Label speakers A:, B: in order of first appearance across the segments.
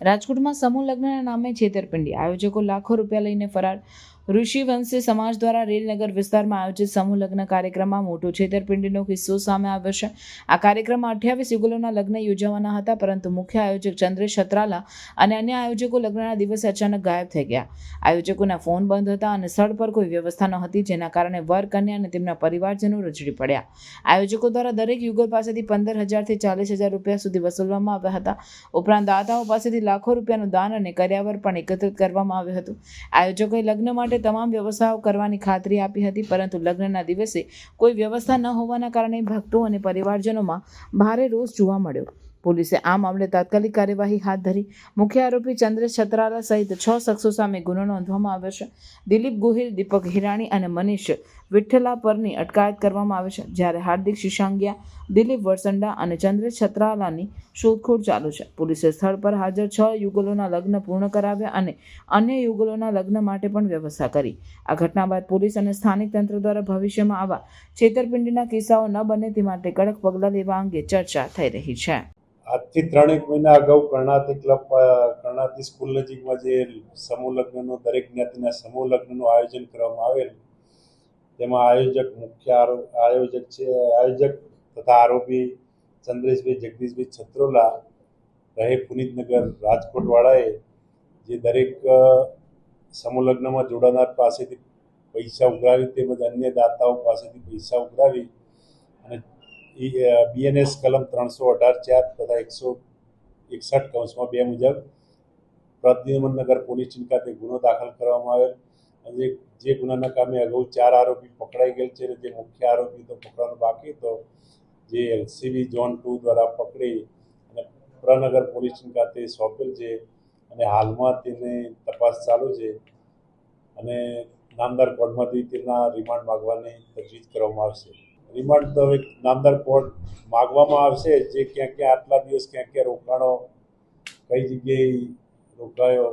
A: રાજકોટમાં સમૂહ લગ્નના નામે છેતરપિંડી. આયોજકો લાખો રૂપિયા લઈને ફરાર ઋષિવંશી સમાજ દ્વારા રેલનગર વિસ્તારમાં આયોજિત સમૂહ લગ્ન કાર્યક્રમમાં મોટો છેતરપિંડીનો કિસ્સો સામે આવ્યો છે. આ કાર્યક્રમમાં અઠ્યાવીસ યુગલોના લગ્ન યોજાવાના હતા, પરંતુ મુખ્ય આયોજક ચંદ્રેશ છત્રાલા અને અન્ય આયોજકો લગ્નના દિવસે અચાનક ગાયબ થઈ ગયા. આયોજકોના ફોન બંધ હતા અને સ્થળ પર કોઈ વ્યવસ્થા ન હતી જેના કારણે વર કન્યા અને તેમના પરિવારજનો રજડી પડ્યા. આયોજકો દ્વારા દરેક યુગલ પાસેથી પંદર હજારથી ચાલીસ હજાર રૂપિયા સુધી વસૂલવામાં આવ્યા હતા. ઉપરાંત દાતાઓ પાસેથી લાખો રૂપિયાનું દાન અને કર્યાવર પણ એકત્રિત કરવામાં આવ્યું હતું. આયોજકોએ લગ્ન માટે તમામ વ્યવસ્થાઓ કરવાની ખાતરી આપી હતી, પરંતુ લગ્નના દિવસે કોઈ વ્યવસ્થા ન હોવાના કારણે ભક્તો અને પરિવારજનોમાં ભારે રોષ જોવા મળ્યો. પોલીસે આ મામલે તાત્કાલિક કાર્યવાહી હાથ ધરી. મુખ્ય આરોપી ચંદ્રેશ છત્રાલા સહિત છ શખ્સો સામે ગુનો નોંધવામાં આવ્યો છે. દિલીપ ગોહિલ, દીપક હિરાણી અને મનીષ વિઠ્ઠલા પરની અટકાયત કરવામાં આવે છે. જ્યારે હાર્દિક શિશાંગિયા, દિલીપ વરસંડા અને ચંદ્રેશ છત્રાલાની શોધખોળ ચાલુ છે. પોલીસે સ્થળ પર હાજર છ યુગલોના લગ્ન પૂર્ણ કરાવ્યા અને અન્ય યુગલોના લગ્ન માટે પણ વ્યવસ્થા કરી. આ ઘટના બાદ પોલીસ અને સ્થાનિક તંત્ર દ્વારા ભવિષ્યમાં આવા છેતરપિંડીના કિસ્સાઓ ન બને તે માટે કડક પગલાં લેવા અંગે ચર્ચા થઈ રહી છે.
B: આજથી ત્રણેક મહિના અગાઉ કર્ણાતી ક્લબ કર્ણાતી સ્કૂલ નજીકમાં જે સમૂહ લગ્નનું, દરેક જ્ઞાતિના સમૂહ લગ્નનું આયોજન કરવામાં આવેલ, તેમાં આયોજક મુખ્ય આયોજક છે, આયોજક તથા આરોપી ચંદ્રેશભાઈ, જગદીશભાઈ છત્રોલા, રહે પુનિતનગર રાજકોટવાળાએ, જે દરેક સમૂહ લગ્નમાં જોડાનાર પાસેથી પૈસા ઉઘરાવી તેમજ અન્ય દાતાઓ પાસેથી પૈસા ઉઘરાવી અને બીએનએસ કલમ ત્રણસો અઢાર ચાર તથા એકસો એકસઠ કૌંસમાં બે મુજબ પ્રદ્યુમનનગર પોલીસ સ્ટેશન ખાતે ગુનો દાખલ કરવામાં આવેલ. અને જે- ગુનાના કામે અગાઉ ચાર આરોપી પકડાઈ ગયેલ છે અને જે મુખ્ય આરોપી તો પકડવાનો બાકી હતો જે એલસીબી ઝોન ટુ દ્વારા પકડી અને પ્રનગર પોલીસ સ્ટેશન ખાતે સોંપેલ છે અને હાલમાં તેની તપાસ ચાલુ છે અને નામદાર કોર્ટમાંથી તેના રિમાન્ડ માગવાની તજવીજ કરવામાં આવશે. રિમાન્ડ તો હવે નામદાર કોર્ટ માગવામાં આવશે જે ક્યાં ક્યાં આટલા દિવસ ક્યાં ક્યાં રોકાણો, કઈ જગ્યાએ રોકાયો,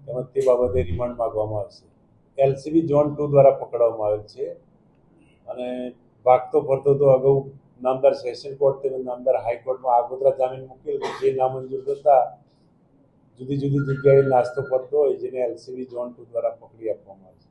B: તેમજ તે બાબતે રિમાન્ડ માગવામાં આવશે. એલસીબી ઝોન ટુ દ્વારા પકડવામાં આવેલ છે અને ભાગતો ફરતો તો અગાઉ નામદાર સેશન કોર્ટ તેમજ નામદાર હાઈકોર્ટમાં આગોતરા જામીન મૂકેલ જે નામંજૂર થતા જુદી જુદી જગ્યાએ નાસ્તો કરતો હોય જેને એલસીબી ઝોન ટુ દ્વારા પકડી આપવામાં આવે છે.